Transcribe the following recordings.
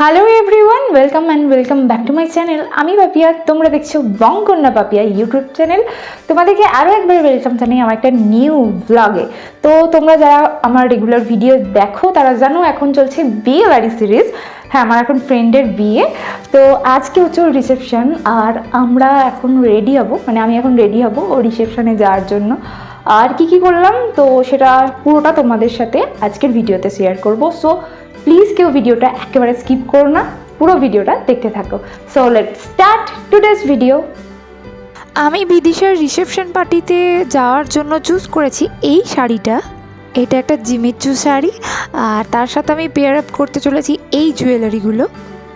Hello everyone welcome and welcome back to my channel আমি পাপিয়া তোমরা দেখছ বঙ্কন্যা পাপিয়া ইউটিউব চ্যানেল তোমাদেরকে আরও একবার ওয়েলকাম জানাই আমার একটা নিউ ব্লগে তো তোমরা যারা আমার রেগুলার ভিডিও দেখো, তারা জানো এখন চলছে বিয়ে বাড়ি সিরিজ হ্যাঁ আমার এখন ফ্রেন্ডের বিয়ে। তো আজকে হচ্ছে ওর রিসেপশন আর আমরা এখন রেডি হব। মানে আমি এখন রেডি হব ও রিসেপশনে যাওয়ার জন্য। আর কি কি করলাম? তো সেটা পুরোটা তোমাদের সাথে আজকের ভিডিওতে শেয়ার করব। সো প্লিজ কেউ ভিডিওটা একেবারে স্কিপ করো না, পুরো ভিডিওটা দেখতে থাকো। So let start today's video আমি বিদিশার রিসেপশন পার্টিতে যাওয়ার জন্য চুজ করেছি এই শাড়িটা। এটা একটা জিমিচু শাড়ি, আর তার সাথে আমি পেয়ার আপ করতে চলেছি এই জুয়েলারিগুলো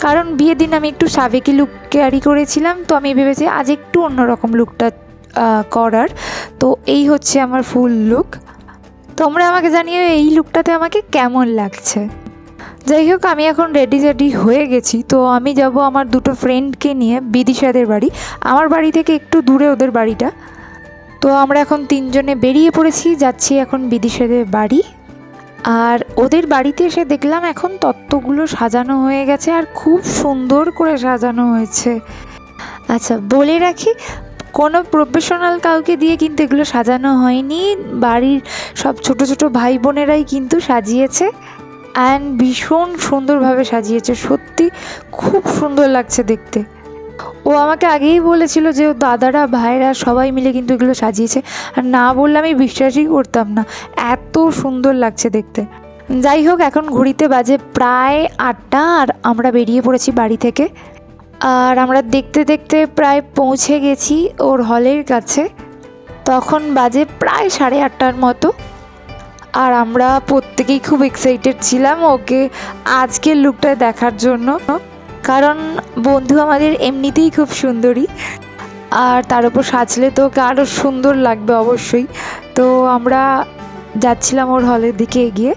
কারণ বিয়ের দিন আমি একটু সাবেকি লুক ক্যারি করেছিলাম, তো আমি ভেবেছি আজ একটু অন্যরকম লুকটা করার। তো এই হচ্ছে আমার ফুল লুক তোমরা আমাকে জানিও এই লুকটাতে আমাকে কেমন লাগছে? যাই হোক, আমি এখন রেডি রেডি হয়ে গেছি। তো আমি যাব আমার দুটো ফ্রেন্ডকে নিয়ে বিদিশাদের বাড়ি। আমার বাড়ি থেকে একটু দূরে ওদের বাড়িটা। তো আমরা এখন তিনজনে বেরিয়ে পড়েছি, যাচ্ছি এখন বিদিশাদের বাড়ি। আর ওদের বাড়িতে এসে দেখলাম এখন তত্ত্বগুলো সাজানো হয়ে গেছে আর খুব সুন্দর করে সাজানো হয়েছে। আচ্ছা বলে রাখি কোনো প্রফেশনাল কাউকে দিয়ে কিন্তু এগুলো সাজানো হয়নি। বাড়ির সব ছোট ছোট ভাই বোনেরাই কিন্তু সাজিয়েছে। অ্যান্ড ভীষণ সুন্দরভাবে সাজিয়েছে। সত্যি খুব সুন্দর লাগছে দেখতে। ও আমাকে আগেই বলেছিল যে ও দাদারা ভাইরা সবাই মিলে কিন্তু এগুলো সাজিয়েছে। আর না বললে আমি বিশ্বাসই করতাম না। এত সুন্দর লাগছে দেখতে। যাই হোক, এখন ঘড়িতে বাজে প্রায় আটটা আর আমরা বেরিয়ে পড়েছি বাড়ি থেকে। আর আমরা দেখতে দেখতে প্রায় পৌঁছে গেছি ওর হলের কাছে। তখন বাজে প্রায় সাড়ে আটটার মতো। আর আমরা প্রত্যেকেই খুব এক্সাইটেড ছিলাম ওকে আজকের লুকটা দেখার জন্য। কারণ বন্ধু আমাদের এমনিতেই খুব সুন্দরী। আর তার উপর সাজলে তো ওকে আরও সুন্দর লাগবে অবশ্যই। তো আমরা যাচ্ছিলাম ওর হলের দিকে এগিয়ে।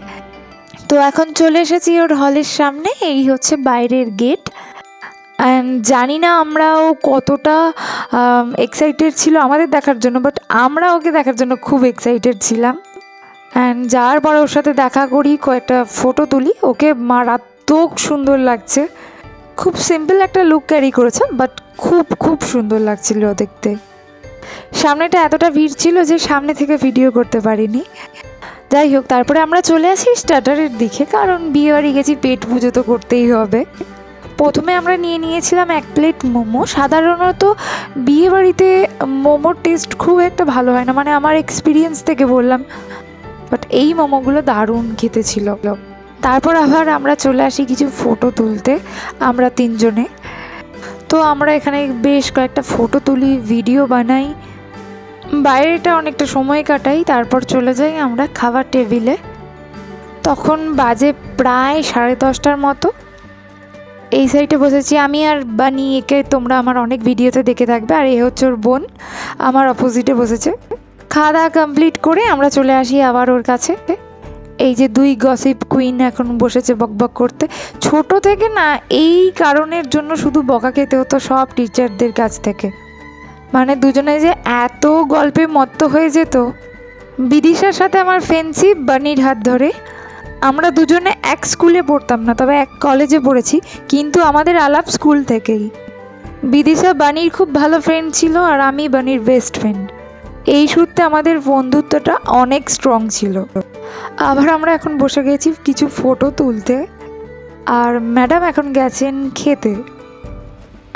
তো এখন চলে এসেছি ওর হলের সামনে, এই হচ্ছে বাইরের গেট অ্যান্ড জানি না আমরা ও কতটা এক্সাইটেড ছিল আমাদের দেখার জন্য বাট আমরা ওকে দেখার জন্য খুব এক্সাইটেড ছিলাম। অ্যান্ড যাওয়ার পর ওর সাথে দেখা করি, কয়েকটা ফটো তুলি, ওকে মারাত্মক সুন্দর লাগছে। খুব সিম্পল একটা লুক ক্যারি করেছে বাট খুব খুব সুন্দর লাগছিল দেখতে। সামনেটা এতটা ভিড় ছিল যে সামনে থেকে ভিডিও করতে পারিনি। যাই হোক, তারপরে আমরা চলে আসি স্টার্টারের দিকে, কারণ বিয়ে বাড়ি গেছি, পেট পুজো তো করতেই হবে। প্রথমে আমরা নিয়ে নিয়েছিলাম এক প্লেট মোমো। সাধারণত বিয়ে বাড়িতে মোমোর টেস্ট খুব একটা ভালো হয় না মানে আমার এক্সপিরিয়েন্স থেকে বললাম। বাট এই মোমোগুলো দারুণ খেতে ছিল। তারপর আবার আমরা চলে আসি কিছু ফটো তুলতে, আমরা তিনজনে। তো আমরা এখানে বেশ কয়েকটা ফটো তুলি ভিডিও বানাই। বাইরেটা অনেকটা সময় কাটাই, তারপর চলে যাই আমরা খাবার টেবিলে তখন বাজে প্রায় সাড়ে দশটার মতো। এই সাইডে বসেছি। আমি আর বানি, একে তোমরা আমার অনেক ভিডিওতে দেখে থাকবে। আর এ হচ্ছে ওর বোন, আমার অপোজিটে বসেছে। খাওয়া দাওয়া কমপ্লিট করে আমরা চলে আসি আবার ওর কাছে। এই যে দুই গসিপ কুইন এখন বসেছে বকবক করতে। ছোট থেকে না, এই কারণের জন্য শুধু বকা খেতে হতো সব টিচারদের কাছ থেকে। মানে দুজনে যে এত গল্পে মত্ত হয়ে যেত। বিদিশার সাথে আমার ফ্রেন্ডশিপ বানির হাত ধরে। আমরা দুজনে এক স্কুলে পড়তাম না, তবে এক কলেজে পড়েছি, কিন্তু আমাদের আলাপ স্কুল থেকেই। বিদিশা বানির খুব ভালো ফ্রেন্ড ছিল আর আমি বানির বেস্ট ফ্রেন্ড এই সূত্রে আমাদের বন্ধুত্বটা অনেক স্ট্রং ছিল। আবার আমরা এখন বসে গেছি কিছু ফটো তুলতে। আর ম্যাডাম এখন গেছেন খেতে।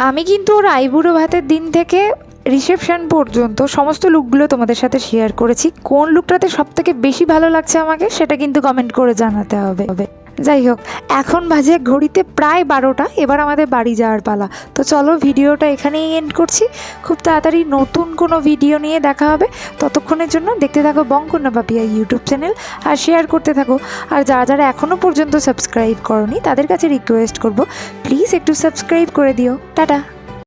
আমি কিন্তু ওর আইবুড়ো ভাতের দিন থেকে রিসেপশন পর্যন্ত সমস্ত লুকগুলো তোমাদের সাথে শেয়ার করেছি। কোন লুকটাতে সব থেকে বেশি ভালো লাগছে আমাকে সেটা কিন্তু কমেন্ট করে জানাতে হবে। যাই হোক, এখন বাজে ঘড়িতে প্রায় বারোটা, এবার আমাদের বাড়ি যাওয়ার পালা। তো চলো ভিডিওটা এখানেই এন্ড করছি। খুব তাড়াতাড়ি নতুন কোনো ভিডিও নিয়ে দেখা হবে। ততক্ষণের জন্য দেখতে থাকো বঙ্কন্যা পাপিয়া ইউটিউব চ্যানেল আর শেয়ার করতে থাকো। আর যারা যারা এখনও পর্যন্ত সাবস্ক্রাইব করনি, তাদের কাছে রিকোয়েস্ট করব প্লিজ একটু সাবস্ক্রাইব করে দিও। টাটা!